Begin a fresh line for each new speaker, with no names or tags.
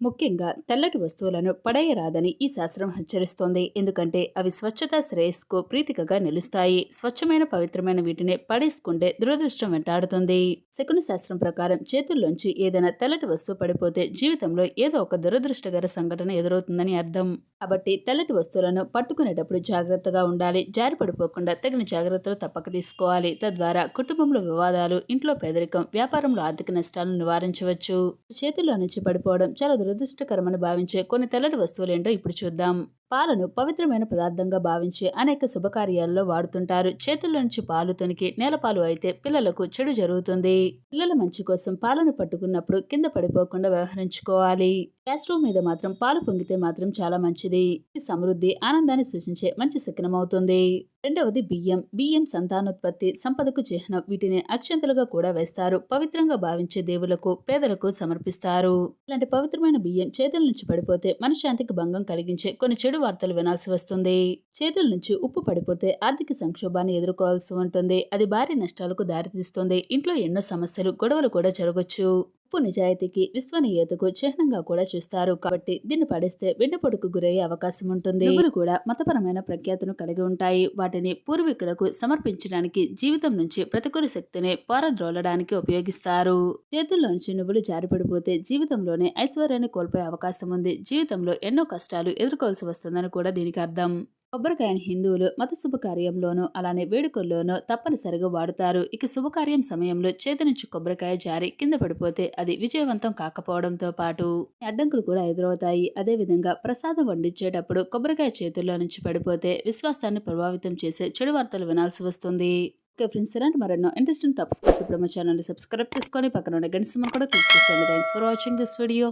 ముఖ్యంగా తెల్లటి వస్తువులను పడేయరాదని ఈ శాస్త్రం హెచ్చరిస్తోంది. ఎందుకంటే అవి స్వచ్ఛత శ్రేయస్కు ప్రీతికగా నిలుస్తాయి. స్వచ్ఛమైన పవిత్రమైన వీటిని పడేసుకుంటే దురదృష్టం వెంటాడుతుంది. శకున శాస్త్రం ప్రకారం చేతుల్లోంచి ఏదైనా తెల్లటి వస్తువు పడిపోతే జీవితంలో ఏదో ఒక దురదృష్టకర సంఘటన ఎదురవుతుందని అర్థం. కాబట్టి తెల్లటి వస్తువులను పట్టుకునేటప్పుడు జాగ్రత్తగా ఉండాలి. జారి పడిపోకుండా తగిన జాగ్రత్తలు తప్పక తీసుకోవాలి. తద్వారా కుటుంబంలో వివాదాలు ఇంట్లో పేదరికం వ్యాపారంలో ఆర్థిక నష్టాలను నివారించవచ్చు. చేతుల్లో నుంచి పడిపోవడం చాలా దురదృష్టకరమని భావించే కొన్ని తెల్లటి వస్తువులేంటో ఇప్పుడు చూద్దాం. పాలను పవిత్రమైన పదార్థంగా భావించి అనేక శుభకార్యాల్లో వాడుతుంటారు. చేతుల నుంచి పాలు తొనికి నేలపాలు అయితే పిల్లలకు చెడు జరుగుతుంది. పిల్లల మంచి కోసం పాలను పట్టుకున్నప్పుడు కింద పడిపోకుండా వ్యవహరించుకోవాలి. గ్యాస్ స్టవ్ మీద మాత్రం పాలు పొంగితే మాత్రం చాలా మంచిది. సమృద్ధి ఆనందాన్ని సూచించే మంచి శకనం అవుతుంది రెండవది బియ్యం. బియ్యం సంతానోత్పత్తి సంపదకు చిహ్నం. వీటిని అక్షంతలుగా కూడా వేస్తారు. పవిత్రంగా భావించే దేవులకు పేదలకు సమర్పిస్తారు. ఇలాంటి పవిత్రమైన బియ్యం చేతుల నుంచి పడిపోతే మనశ్శాంతికి భంగం కలిగించే కొన్ని చెడు వార్తలు వినాల్సి వస్తుంది. చేతుల నుంచి ఉప్పు పడిపోతే ఆర్థిక సంక్షోభాన్ని ఎదుర్కోవాల్సి ఉంటుంది. అది భారీ నష్టాలకు దారితీస్తుంది. ఇంట్లో ఎన్నో సమస్యలు గొడవలు కూడా జరగొచ్చు. ఉప్పు నిజాయితీకి విశ్వనీయతకు చిహ్నంగా కూడా చూస్తారు. కాబట్టి దీన్ని పడేస్తే వెండపొడుకు గురయ్యే అవకాశం ఉంటుంది. నువ్వులు కూడా మతపరమైన ప్రఖ్యాతను కలిగి ఉంటాయి. వాటిని పూర్వీకులకు సమర్పించడానికి జీవితం నుంచి ప్రతికూల శక్తిని పారద్రోలడానికి ఉపయోగిస్తారు. చేతుల్లో నుంచి నువ్వులు జారిపడిపోతే జీవితంలోనే ఐశ్వర్యాన్ని కోల్పోయే అవకాశం ఉంది. జీవితంలో ఎన్నో కష్టాలు ఎదుర్కోవాల్సి వస్తుందని కూడా దీనికి అర్థం. కొబ్బరికాయని హిందువులు మత శుభకార్యంలోనూ అలానే వేడుకల్లోనూ తప్పనిసరిగా వాడుతారు. ఇక శుభకార్యం సమయంలో చేతి నుంచి కొబ్బరికాయ జారి కింద పడిపోతే అది విజయవంతం కాకపోవడంతో పాటు అడ్డంకులు కూడా ఎదురవుతాయి. అదేవిధంగా ప్రసాదం వండించేటప్పుడు కొబ్బరికాయ చేతుల్లో నుంచి పడిపోతే విశ్వాసాన్ని ప్రభావితం చేసే చెడు వార్తలు వినాల్సి వస్తుంది. ఓకే ఫ్రెండ్స్ ఇలాంటి మరెన్నో ఇంట్రెస్టింగ్ టాపిక్స్ కోసం ఇప్పుడు మా ఛానల్ సబ్స్క్రైబ్ చేసుకొని పక్కన ఉన్న గంట కూడా క్లిక్ చేసేయండి. Thanks for watching this video